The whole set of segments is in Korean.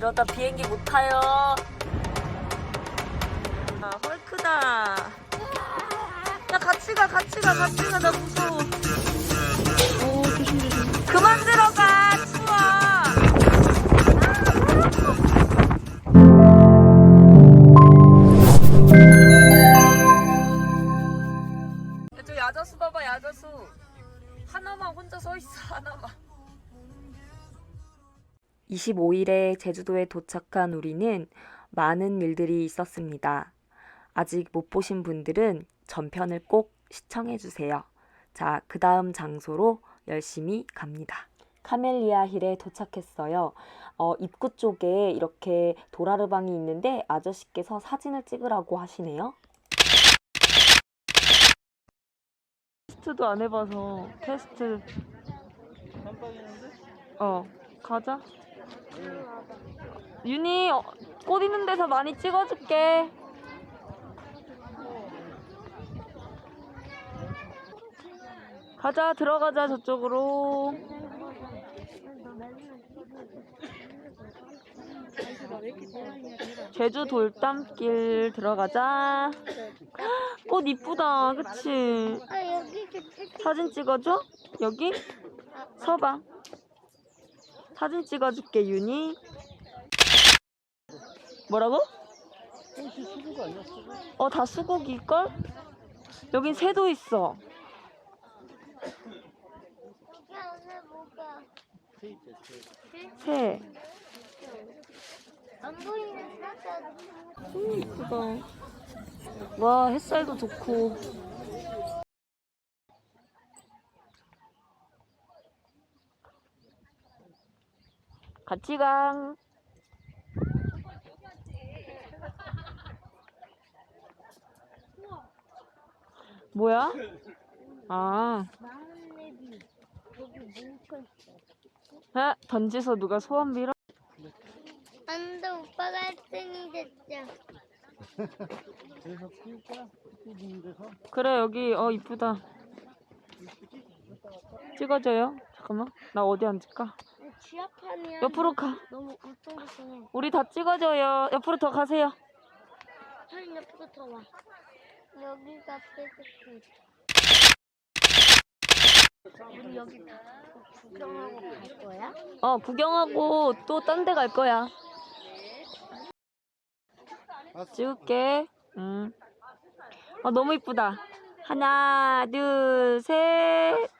이러다 비행기 못 타요. 아, 헐크다. 야, 같이 가, 같이 가, 같이 가. 나 무서워. 오, 조심, 조심. 그만 들어가, 추워. 야, 저 야자수 봐봐, 야자수. 하나만 혼자 서 있어, 하나만. 25일에 제주도에 도착한 우리는 많은 일들이 있었습니다. 아직 못 보신 분들은 전편을 꼭 시청해 주세요. 자, 그 다음 장소로 열심히 갑니다. 카멜리아 힐에 도착했어요. 어, 입구 쪽에 이렇게 도라르방이 있는데 아저씨께서 사진을 찍으라고 하시네요. 테스트도 안 해봐서 테스트. 어, 가자. 윤희 어, 꽃 있는 데서 많이 찍어줄게. 가자 들어가자 저쪽으로. 제주 돌담길 들어가자. 꽃 이쁘다, 그치? 사진 찍어줘? 여기? 서봐. 사진 찍어줄게, 윤희. 뭐라고? 어, 다 수국일걸? 여긴 새도 있어. 야 오늘 뭐가 새. 안 보이는 음. 와, 햇살도 좋고. 같이 강. 뭐야? 아, 아, 던지서 누가 소원 빌어? 안돼 오빠가 1등이 됐죠 그래서 데서? 그래, 여기, 어, 이쁘다. 찍어줘요. 잠깐만. 나 어디 앉을까? 지하판이야 옆으로 가. 너무 울퉁불퉁해 우리 다 찍어줘요. 옆으로 더 가세요. 한 옆으로 더 와 여기가 페스트 우리 여기 구경하고 갈 거야? 어, 구경하고 또 딴 데 갈 거야. 찍을게. 응. 아, 너무 이쁘다. 하나, 둘, 셋.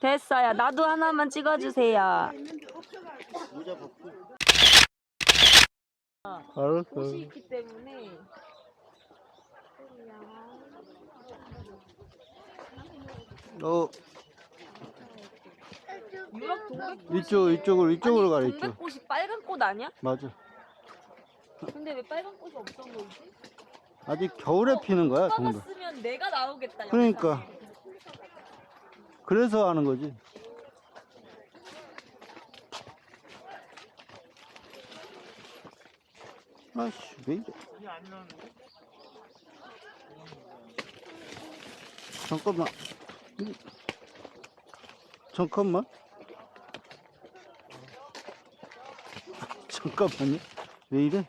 됐어요. 나도 하나만 찍어주세요. 모자 벗고. 알았어. 옷이 있기 때문에. 어, 유럽 동백 이쪽, 이쪽으로, 이쪽으로 가라, 이쪽. 동백꽃이 빨간 꽃 아니야? 맞아. 근데 왜 빨간 꽃이 없던 거지? 아직 겨울에 피는 거야, 오빠가 동백. 쓰면 내가 나오겠다. 그러니까. 영상에. 그래서 하는 거지. 아씨, 왜 이래? 잠깐만. 이- 잠깐만. 잠깐만요. 왜 이래?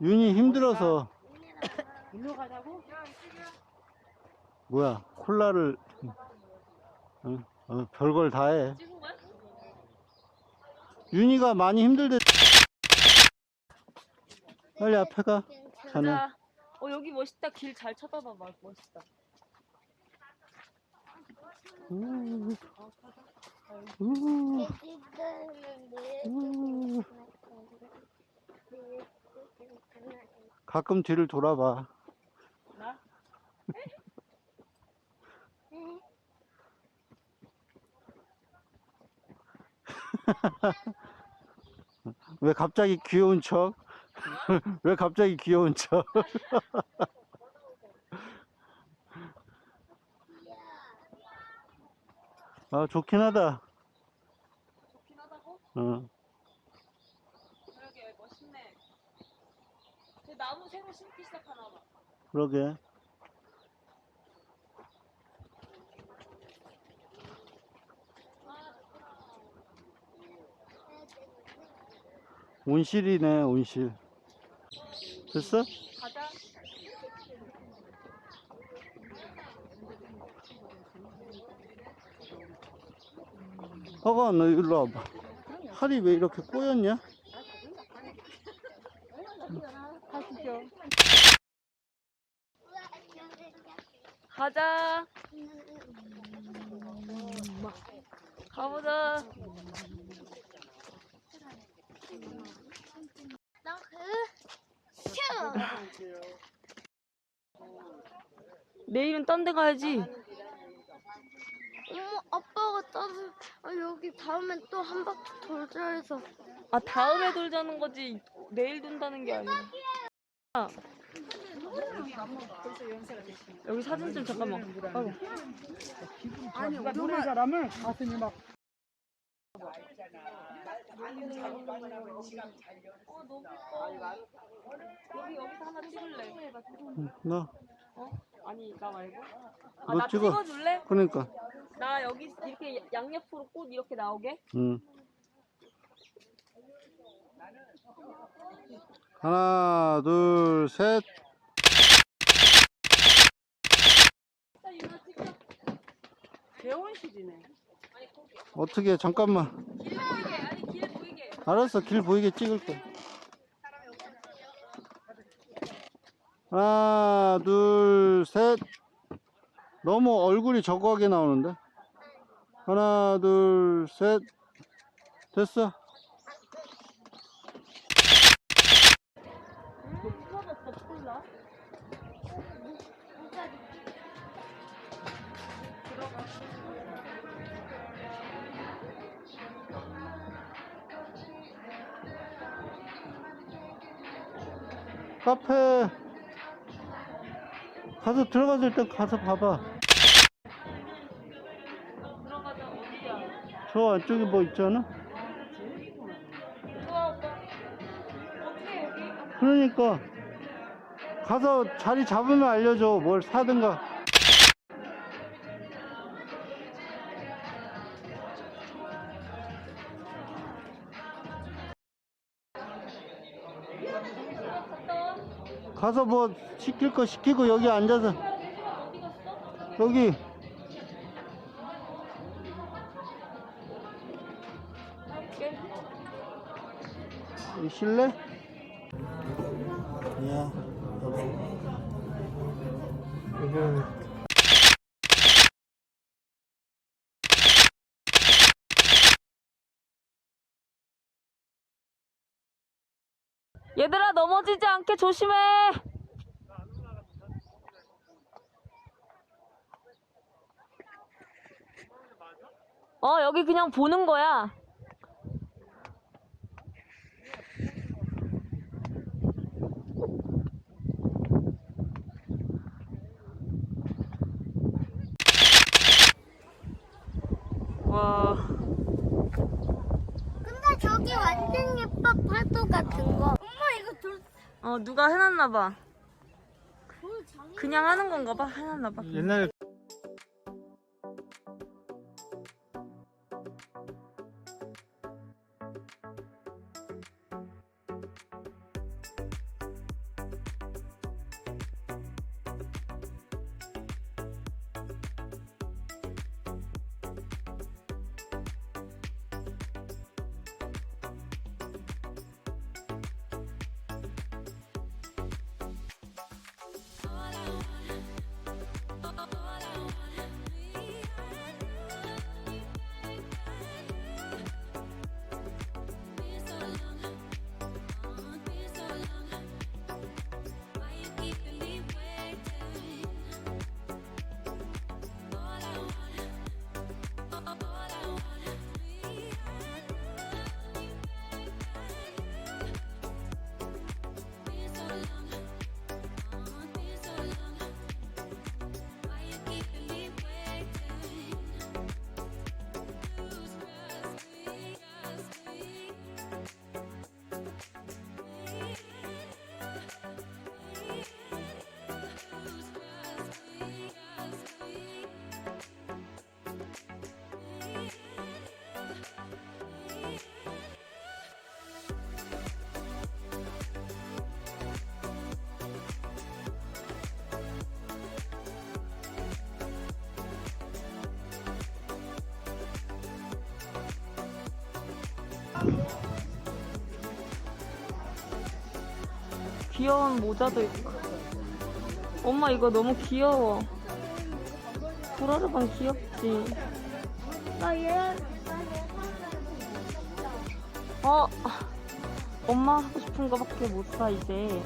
윤이 힘들어서. 뭐야, 콜라를, 어, 어, 별걸 다 해. 윤희가 많이 힘들대. 빨리 앞에 가. 자네. 자, 어 여기 멋있다. 길 잘 쳐다봐봐. 멋있다. 우, 우, 네. 우. 가끔 뒤를 돌아봐. 나? 왜 갑자기 귀여운 척? 왜 갑자기 귀여운 척? 아, 좋긴 하다. 좋긴 하다고? 어. 그러게 멋있네. 그 나무 새로 심기 시작하나 봐. 그러게. 온실이네, 온실. 됐어? 가자. 허가, 너 일로 와봐. 팔이 왜 이렇게 꼬였냐? 가자. 가보자. 나 그. 슈. 내일은 딴 데 가야지. 어머 아빠가 따로 아, 여기 다음엔 또 한 바퀴 돌자 해서 아 다음에 돌자는 거지 내일 돈다는 게 아니야. 아. 여기 사진 좀 잠깐만. 아이고. 아니 노래 잘하면 가슴이 막 여기 여기서 하나 찍을래. 응, 너, 어? 아니 나 말고. 너 아나 찍어. 찍어줄래? 그러니까. 나 여기 이렇게 양옆으로 꽃 이렇게 나오게. 응. 하나, 둘, 셋. 개원식이네. 어떻게, 잠깐만. 알았어, 길 보이게 찍을게. 하나, 둘, 셋. 너무 얼굴이 저거하게 나오는데? 하나, 둘, 셋. 됐어. 풀어졌 카페 가서 들어가서 일단 가서 봐봐. 들어가자? 저 안쪽에 뭐 있잖아? 그러니까 가서 자리 잡으면 알려줘. 뭘 사든가. 가서 뭐 시킬 거 시키고 여기 앉아서? 여기 실내? 얘들아 넘어지지 않게 조심해. 어 여기 그냥 보는 거야. 와. 근데 저기 완전 예뻐 파도 같은 거 어 누가 해놨나 봐. 그냥 하는 건가 봐. 해놨나 봐. 옛날에 귀여운 모자도 있고. 엄마 이거 너무 귀여워. 도라르방 귀엽지? 나 얘 어, 엄마 하고 싶은 거밖에 못 사, 이제.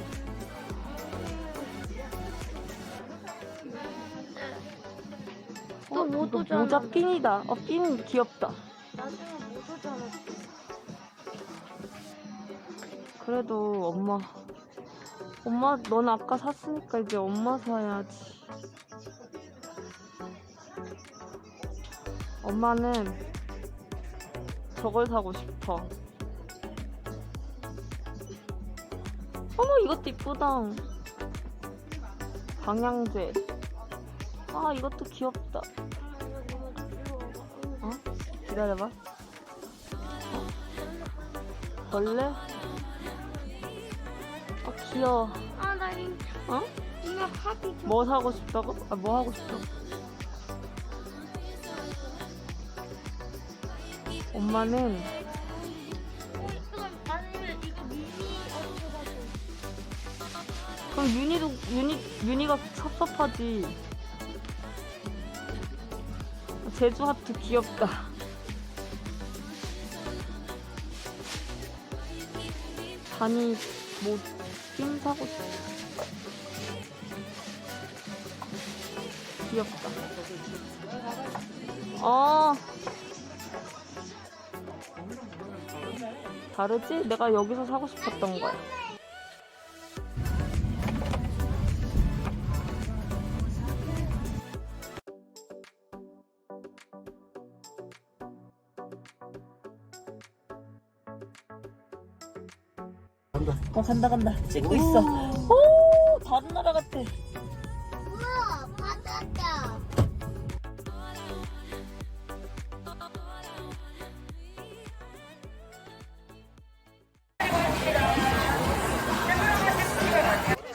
또 어, 오잖아. 모자 핀이다. 어, 핀 귀엽다. 나중에 못 오잖아. 그래도 엄마. 엄마, 넌 아까 샀으니까 이제 엄마 사야지. 엄마는 저걸 사고 싶어. 어머, 이것도 이쁘다. 방향제. 아, 이것도 귀엽다. 어? 기다려봐. 어? 벌레? 어, 귀여워. 아 나 이 어? 이거 하기 좀. 뭐 사고 싶다고? 아, 뭐 하고 싶어? 엄마는 그럼 이거 미니 윤희도 윤희 윤희가 섭섭하지. 제주 하트 귀엽다. 단이 뭐 핀 사고 싶어. 귀엽다. 어. 다르지? 내가 여기서 사고 싶었던 거야. 어 간다 간다 찍고 있어. 오 다른 나라 같아. 우와 바다다.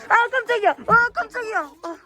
아 깜짝이야. 아 깜짝이야. 아.